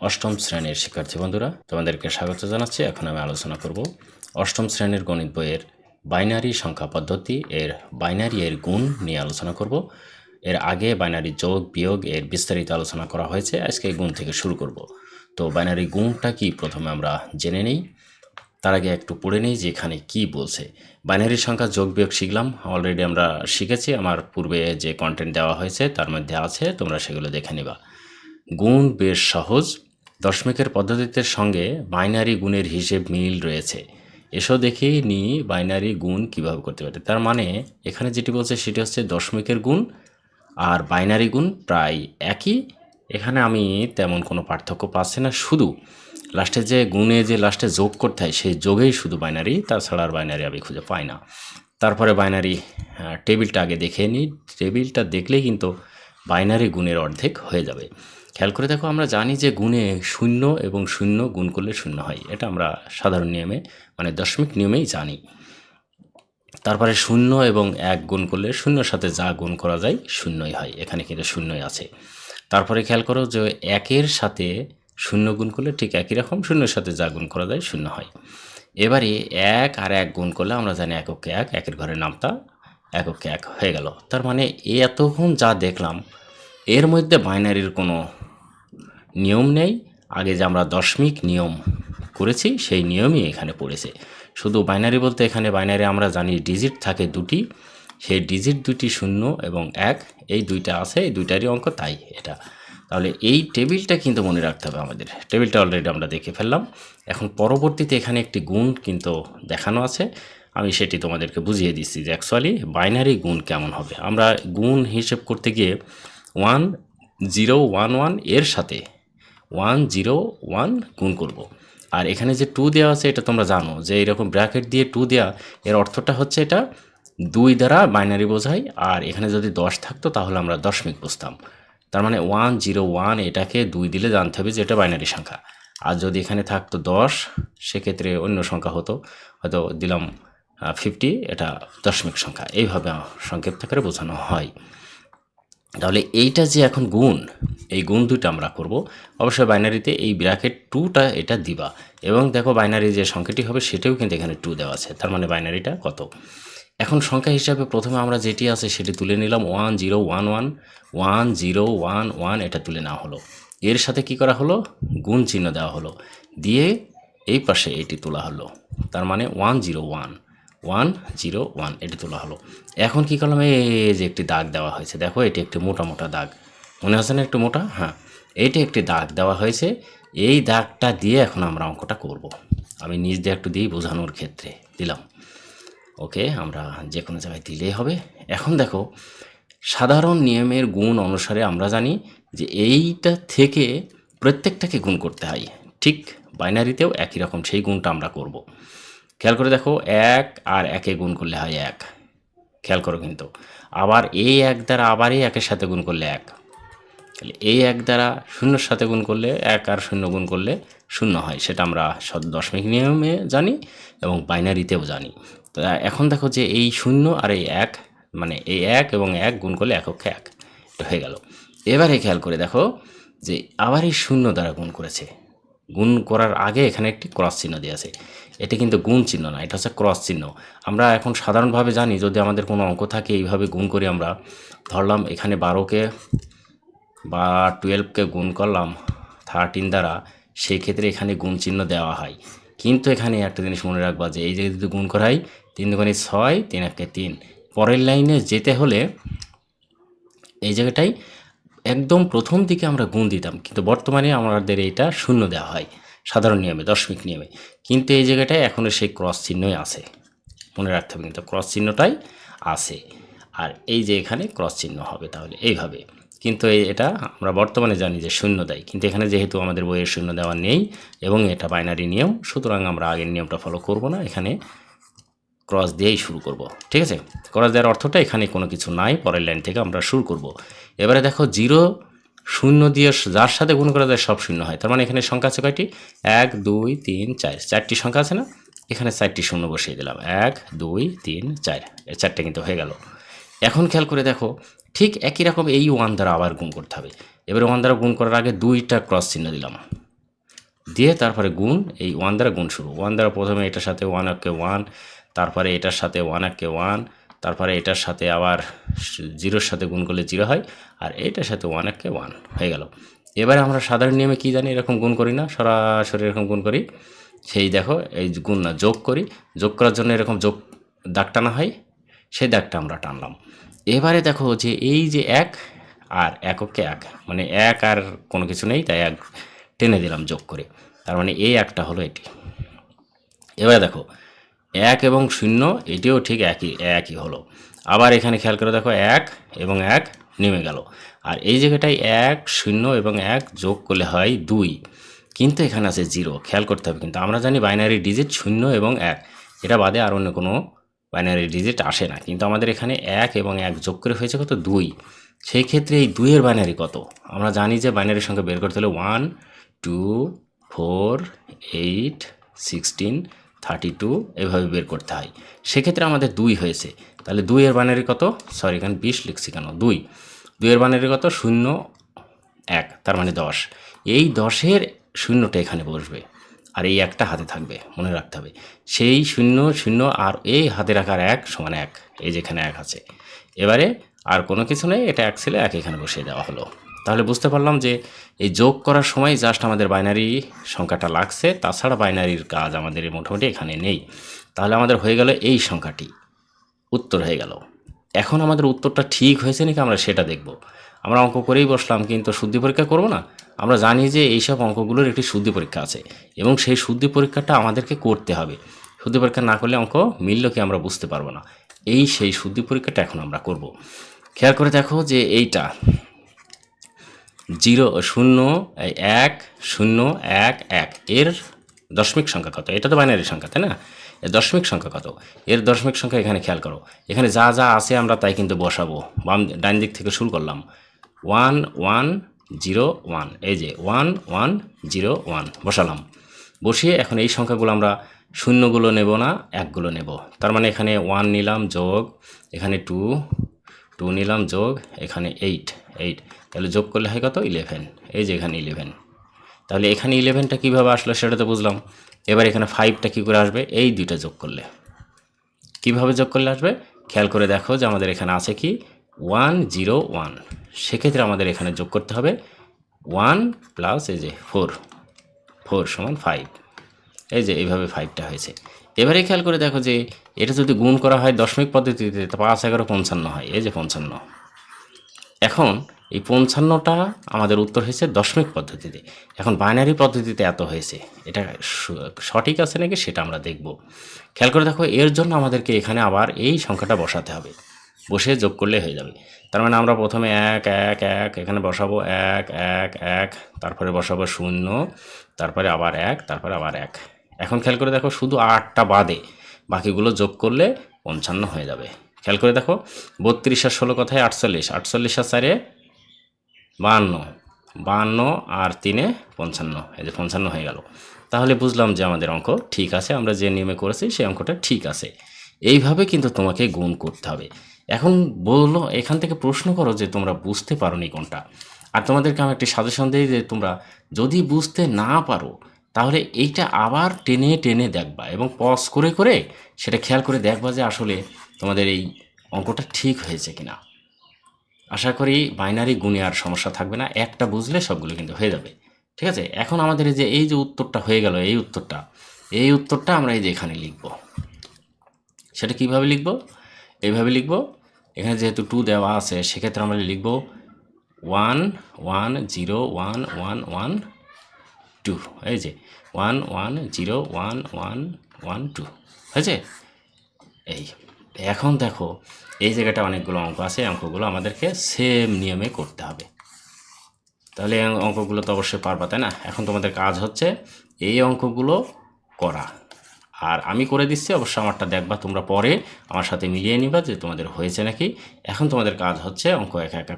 অষ্টম শ্রেণির শিক্ষার্থী বন্ধুরা, তোমাদেরকে স্বাগত জানাচ্ছি। এখন আমি আলোচনা করব অষ্টম শ্রেণির গণিত বইয়ের বাইনারি সংখ্যা পদ্ধতি। এর বাইনারি এর গুণ নিয়ে আলোচনা করব। এর আগে বাইনারি যোগ, বিয়োগ এর বিস্তারিত আলোচনা করা হয়েছে। আজকে গুণ থেকে শুরু করব। তো বাইনারি গুণটা কি? প্রথমে আমরা জেনে নিই। তার আগে একটু পড়ে নিই যে এখানে কী বলছে। বাইনারি সংখ্যা যোগ, বিয়োগ শিখলাম। অলরেডি আমরা শিখেছি। আমার পূর্বে যে কন্টেন্ট দেওয়া হয়েছে, তার মধ্যে আছে। তোমরা সেগুলো দেখে নিবা। গুণ বেশ সহজ। দশমিকের পদ্ধতিতে সঙ্গে বাইনারি গুণের হিসেব মিল রয়েছে। এসো দেখি নি বাইনারি গুণ কীভাবে করতে পারে। তার মানে এখানে যেটি বলছে সেটি হচ্ছে দশমিকের গুণ আর বাইনারি গুণ প্রায় একই। এখানে আমি তেমন কোনো পার্থক্য পাচ্ছি না। শুধু লাস্টে যে গুণে যে লাস্টে যোগ করতে হয়, সেই যোগেই শুধু বাইনারি, তাছাড়া আর বাইনারি আমি খুঁজে পাই না। তারপরে বাইনারি টেবিলটা আগে দেখে নিই টেবিলটা দেখলেই কিন্তু বাইনারি গুণের অর্ধেক হয়ে যাবে। খেয়াল করে দেখো, আমরা জানি যে গুণে শূন্য এবং শূন্য গুণ করলে শূন্য হয়। এটা আমরা সাধারণ নিয়মে মানে দশমিক নিয়মেই জানি। তারপরে শূন্য এবং এক গুণ করলে শূন্যর সাথে যা গুণ করা যায়, শূন্যই হয়। এখানে কিন্তু শূন্যই আছে। তারপরে খেয়াল করো যে একের সাথে শূন্য গুণ করলে ঠিক একই রকম, শূন্যের সাথে যা গুণ করা যায়, শূন্য হয়। এবারে এক আর এক গুণ করলে আমরা জানি এককে এক, একের ঘরের নামটা এককে এক হয়ে গেল। তার মানে এতক্ষণ যা দেখলাম, এর মধ্যে বাইনারির কোনো নিয়ম নেই। আগে যে আমরা দশমিক নিয়ম করেছি, সেই নিয়মই এখানে পড়েছে। শুধু বাইনারি বলতে এখানে বাইনারি আমরা জানি ডিজিট থাকে দুটি। সেই ডিজিট দুটি শূন্য এবং এক, এই দুইটা আছে, এই দুইটারই অঙ্ক তাই এটা। তাহলে এই টেবিলটা কিন্তু মনে রাখতে হবে আমাদের। টেবিলটা অলরেডি আমরা দেখে ফেললাম। এখন পরবর্তীতে এখানে একটি গুণ কিন্তু দেখানো আছে। আমি সেটি তোমাদেরকে বুঝিয়ে দিচ্ছি যে অ্যাকচুয়ালি বাইনারি গুণ কেমন হবে। আমরা গুণ হিসেব করতে গিয়ে ওয়ান জিরো ওয়ান ওয়ানের সাথে ওয়ান জিরো ওয়ান গুণ করব। আর এখানে যে টু দেওয়া আছে, এটা তোমরা জানো যে এরকম ব্র্যাকেট দিয়ে টু দেওয়া এর অর্থটা হচ্ছে এটা দুই দ্বারা বাইনারি বোঝায়, আর এখানে যদি দশ থাকতো তাহলে আমরা দশমিক বুঝতাম। তার মানে ওয়ান জিরো ওয়ান এটাকে দুই দিলে জানতে হবে যে এটা বাইনারি সংখ্যা। আর যদি এখানে থাকতো দশ, সেক্ষেত্রে অন্য সংখ্যা হতো, হয়তো দিলাম ফিফটি এটা দশমিক সংখ্যা। এইভাবে সংক্ষিপ্ত করে বোঝানো হয়। তাহলে এইটা যে এখন গুণ, এই গুণ দুটো আমরা করব। অবশ্যই বাইনারিতে এই ব্র্যাকেট টুটা এটা দিবা। এবং দেখো বাইনারি যে সংখ্যাটি হবে সেটাও কিন্তু এখানে টু দেওয়া আছে। তার মানে বাইনারিটা কত? এখন সংখ্যা হিসাবে প্রথমে আমরা যেটি আছে সেটি তুলে নিলাম। One, zero, one one one, zero, one one এটা তুলে নেওয়া হলো। এর সাথে কি করা হলো? গুণ চিহ্ন দেওয়া হলো। দিয়ে এই পাশে এটি তোলা হলো। তার মানে one, zero, one. One zero one, এটি তোলা হলো। এখন কি করলাম? এই যে একটি দাগ দেওয়া হয়েছে, দেখো, এটি একটি মোটা মোটা দাগ। মনে হচ্ছে না একটু মোটা? হ্যাঁ। এটি একটি দাগ দেওয়া হয়েছে। এই দাগটা দিয়ে এখন আমরা অঙ্কটা করব। আমি নিজ দিয়ে একটু দিই বোঝানোর ক্ষেত্রে। দিলাম। ওকে, আমরা যে কোনো জায়গায় দিলেই হবে। এখন দেখো, সাধারণ নিয়মের গুণ অনুসারে আমরা জানি যে এইটা থেকে প্রত্যেকটাকে গুণ করতে হয়। ঠিক বাইনারিতেও একই রকম সেই গুণটা আমরা করব। খেয়াল করে দেখো, এক আর একে গুণ করলে হয় এক। খেয়াল করো কিন্তু। আবার এই এক দ্বারা আবার এই একের সাথে গুণ করলে এক। তাহলে এই এক দ্বারা শূন্যর সাথে গুণ করলে এক আর শূন্য গুণ করলে শূন্য হয়, সেটা আমরা দশমিক নিয়মে জানি এবং বাইনারিতেও জানি। তা এখন দেখো যে এই শূন্য আর এই এক মানে এই এক এবং এক গুণ করলে এককে এক। এটা হয়ে গেল। এবারে খেয়াল করে দেখো যে আবার এই শূন্য দ্বারা গুণ করেছে। গুণ করার আগে এখানে একটি ক্রস চিহ্ন দিয়ে আছে। এটা কিন্তু গুণ চিহ্ন না, এটা হচ্ছে ক্রস চিহ্ন। আমরা এখন সাধারণভাবে জানি যদি আমাদের কোনো অঙ্ক থাকে এইভাবে গুণ করি আমরা ধরলাম এখানে বারোকে বা টুয়েলভকে গুণ করলাম থার্টিন দ্বারা সেই ক্ষেত্রে এখানে গুণ চিহ্ন দেওয়া হয়। কিন্তু এখানে একটা জিনিস মনে রাখবা যে এই যে যদি গুণ করা হয়, তিন দুগুণে ছয়, তিন একে তিন। পরের লাইনে যেতে হলে এই জায়গাটায় একদম প্রথম দিকে আমরা গুণ দিতাম, কিন্তু বর্তমানে আমাদের এইটা শূন্য দেওয়া হয়, সাধারণ নিয়মে, দশমিক নিয়মে। কিন্তু এই জায়গাটায় এখনও সেই ক্রস চিহ্নই আছে। মনে রাখতে হবে কিন্তু ক্রস চিহ্নটাই আছে। আর এই যে এখানে ক্রস চিহ্ন হবে তাহলে এইভাবে। কিন্তু এই এটা আমরা বর্তমানে জানি যে শূন্য দেয়। কিন্তু এখানে যেহেতু আমাদের বইয়ের শূন্য দেওয়া নেই এবং এটা বাইনারি নিয়ম, সুতরাং আমরা আগের নিয়মটা ফলো করব না। এখানে ক্রস দিয়েই শুরু করব, ঠিক আছে? ক্রস দেওয়ার অর্থটা এখানে কোনো কিছু নাই, পরের লাইন থেকে আমরা শুরু করব। এবারে দেখো, জিরো শূন্য দিয়ে যার সাথে গুণ করা যায় সব শূন্য হয়। তার মানে এখানে সংখ্যা আছে কয়টি? এক, দুই, তিন, চার। চারটি সংখ্যা আছে না? এখানে চারটি শূন্য বসিয়ে দিলাম। এক, দুই, তিন, চার। এই চারটে কিন্তু হয়ে গেল। এখন খেয়াল করে দেখো, ঠিক একই রকম এই ওয়ান দ্বারা আবার গুণ করতে হবে। এবারে ওয়ান দ্বারা গুণ করার আগে দুইটা ক্রস চিহ্ন দিলাম। দিয়ে তারপরে গুণ, এই ওয়ান দ্বারা গুণ শুরু। ওয়ান দ্বারা প্রথমে এটার সাথে ওয়ান, একে ওয়ান তারপরে এটার সাথে ওয়ান একে ওয়ান তারপরে এটার সাথে আবার জিরোর সাথে গুণ করলে জিরো হয়, আর এটার সাথে ওয়ান একে ওয়ান হয়ে গেল। এবারে আমরা সাধারণ নিয়মে কী জানি এরকম গুণ করি না, সরাসরি এরকম গুণ করি। সেই দেখো, এই গুণ না, যোগ করি। যোগ করার জন্য এরকম যোগ দাগ টানা হয়, সেই দাগটা আমরা টানলাম। এবারে দেখো যে এই যে এক আর এককে এক মানে এক আর কোনো কিছু নেই, তাই এক টেনে দিলাম যোগ করে। তার মানে এই একটা হলো এটি। এবারে দেখো এক এবং শূন্য, এটিও ঠিক একই একই হলো। আবার এখানে খেয়াল করে দেখো, এক এবং এক নেমে গেল। আর এই জায়গাটায় এক, শূন্য এবং এক যোগ করলে হয় দুই। কিন্তু এখানে আছে জিরো, খেয়াল করতে হবে। কিন্তু আমরা জানি বাইনারি ডিজিট শূন্য এবং এক। এটা বাদে আর অন্য কোনো বাইনারি ডিজিট আসে না। কিন্তু আমাদের এখানে এক এবং এক যোগ করে হয়েছে কত? দুই। সেই ক্ষেত্রে এই দুইয়ের বাইনারি কত? আমরা জানি যে বাইনারির সংখ্যা বের করতে হলে one two four eight sixteen thirty two এভাবে বের করতে হয়। সেক্ষেত্রে আমাদের দুই হয়েছে। তাহলে দুইয়ের বাইনারি কত? সরি এখানে বিশ লিখছি কেন? দুই। দুইয়ের বাইনারি কত? শূন্য, এক, তার মানে দশ। এই দশের শূন্যটা এখানে বসবে। আর এই একটা হাতে থাকবে, মনে রাখতে হবে। সেই শূন্য শূন্য আর এই হাতে রাখার এক সমান এক, এই যেখানে এক আছে। এবারে আর কোনো কিছু নেই, এটা এক ছিল, এক এখানে বসিয়ে দেওয়া হলো। তাহলে বুঝতে পারলাম যে এই যোগ করার সময় জাস্ট আমাদের বাইনারি সংখ্যাটা লাগছে, তাছাড়া বাইনারির কাজ আমাদের মোটামুটি এখানে নেই। তাহলে আমাদের হয়ে গেল এই সংখ্যাটি। উত্তর হয়ে গেল। এখন আমাদের উত্তরটা ঠিক হয়েছে নাকি আমরা সেটা দেখব? আমরা অঙ্ক করেই বসলাম, কিন্তু শুদ্ধি পরীক্ষা করব না? আমরা জানি যে এইসব অঙ্কগুলোর একটি শুদ্ধি পরীক্ষা আছে, এবং সেই শুদ্ধি পরীক্ষাটা আমাদেরকে করতে হবে। শুদ্ধি পরীক্ষা না করলে অঙ্ক মিলল কি আমরা বুঝতে পারব না। এই সেই শুদ্ধি পরীক্ষাটা এখন আমরা করব। খেয়াল করে দেখো যে এইটা জিরো শূন্য এক শূন্য, এক এক। এর দশমিক সংখ্যা কত? এটা তো বাইনারি সংখ্যা, তাই না? এর দশমিক সংখ্যা কত? এর দশমিক সংখ্যা এখানে খেয়াল করো। এখানে যা যা আছে আমরা তাই কিন্তু বসাবো। বাম ডান দিক থেকে শুরু করলাম। One one, zero, one. এই যে ওয়ান ওয়ান, জিরো, ওয়ান। বসালাম। বসিয়ে এখন এই সংখ্যাগুলো আমরা শূন্যগুলো নেব না, একগুলো নেব। তার মানে এখানে ওয়ান নিলাম যোগ, এখানে টু টু নিলাম যোগ, এখানে এইট এইট তাহলে যোগ করলে হয় কত? ইলেভেন এই যে এখানে ইলেভেন তাহলে এখানে ইলেভেনটা কীভাবে আসলো সেটা তো বুঝলাম। এবার এখানে ফাইভটা কী করে আসবে? এই দুইটা যোগ করলে। কীভাবে যোগ করলে আসবে? খেয়াল করে দেখো যে আমাদের এখানে আছে কি? ওয়ান জিরো ওয়ান সেক্ষেত্রে আমাদের এখানে যোগ করতে হবে ওয়ান প্লাস এই যে ফোর ফোর সমান ফাইভ এই যে এইভাবে ফাইভটা হয়েছে। এবারে খেয়াল করে দেখো যে এটা যদি গুণ করা হয় দশমিক পদ্ধতিতে পাঁচ, এগারো, পঞ্চান্ন হয়। এই যে পঞ্চান্ন। এখন এই পঞ্চান্নটা আমাদের উত্তর হয়েছে দশমিক পদ্ধতিতে। এখন বাইনারি পদ্ধতিতে এত হয়েছে। এটা সঠিক আছে নাকি সেটা আমরা দেখব। খেয়াল করে দেখো, এর জন্য আমাদেরকে এখানে আবার এই সংখ্যাটা বসাতে হবে। বসে যোগ করলে হয়ে যাবে। তার মানে আমরা প্রথমে এক এক এক, এখানে বসাবো এক এক এক, তারপরে বসাবো শূন্য, তারপরে আবার এক, তারপরে আবার এক। এখন খেয়াল করে দেখো শুধু আটটা বাদে বাকিগুলো যোগ করলে পঞ্চান্ন হয়ে যাবে। খেয়াল করে দেখো, বত্রিশ আর ষোলো কথায়? আটচল্লিশ। আটচল্লিশ আর চারে বাহান্ন। বাহান্ন আর তিনে পঞ্চান্ন। এই যে পঞ্চান্ন হয়ে গেল। তাহলে বুঝলাম যে আমাদের অঙ্ক ঠিক আছে, আমরা যে নিয়মে করেছি সেই অঙ্কটা ঠিক আছে। এইভাবে কিন্তু তোমাকে গুণ করতে হবে। এখন বলল, এখান থেকে প্রশ্ন করো যে তোমরা বুঝতে পারো নি কোনটা। আর তোমাদেরকে আমি একটি সাজেশন দিই যে তোমরা যদি বুঝতে না পারো তাহলে এইটা আবার টেনে টেনে দেখবা এবং পজ করে করে সেটা খেয়াল করে দেখবা যে আসলে তোমাদের এই অঙ্কটা ঠিক হয়েছে কিনা। আশা করি বাইনারি গুণে আর সমস্যা থাকবে না, একটা বুঝলে সবগুলো কিন্তু হয়ে যাবে। ঠিক আছে? এখন আমাদের যে, এই যে উত্তরটা হয়ে গেল, এই উত্তরটা এই উত্তরটা আমরা এই যে এখানে লিখব। সেটা কীভাবে লিখব? এইভাবে লিখব। এখানে যেহেতু টু দেওয়া আছে, সেক্ষেত্রে আমরা লিখব one one zero one one one two এই যে one one zero one one one two হয়েছে? এই, এখন দেখো, এই জায়গাটা অনেকগুলো অঙ্ক আছে, অঙ্কগুলো আমাদেরকে সেম নিয়মে করতে হবে। তাহলে অঙ্কগুলো তো অবশ্যই পারবা, তাই না? এখন তোমাদের কাজ হচ্ছে এই অঙ্কগুলো করা। আর আমি করে দিচ্ছি, অবশ্য আমারটা দেখবা তোমরা পরে আমার সাথে মিলিয়ে নিবা যে তোমাদের হয়েছে নাকি। এখন তোমাদের কাজ হচ্ছে অঙ্ক একা একা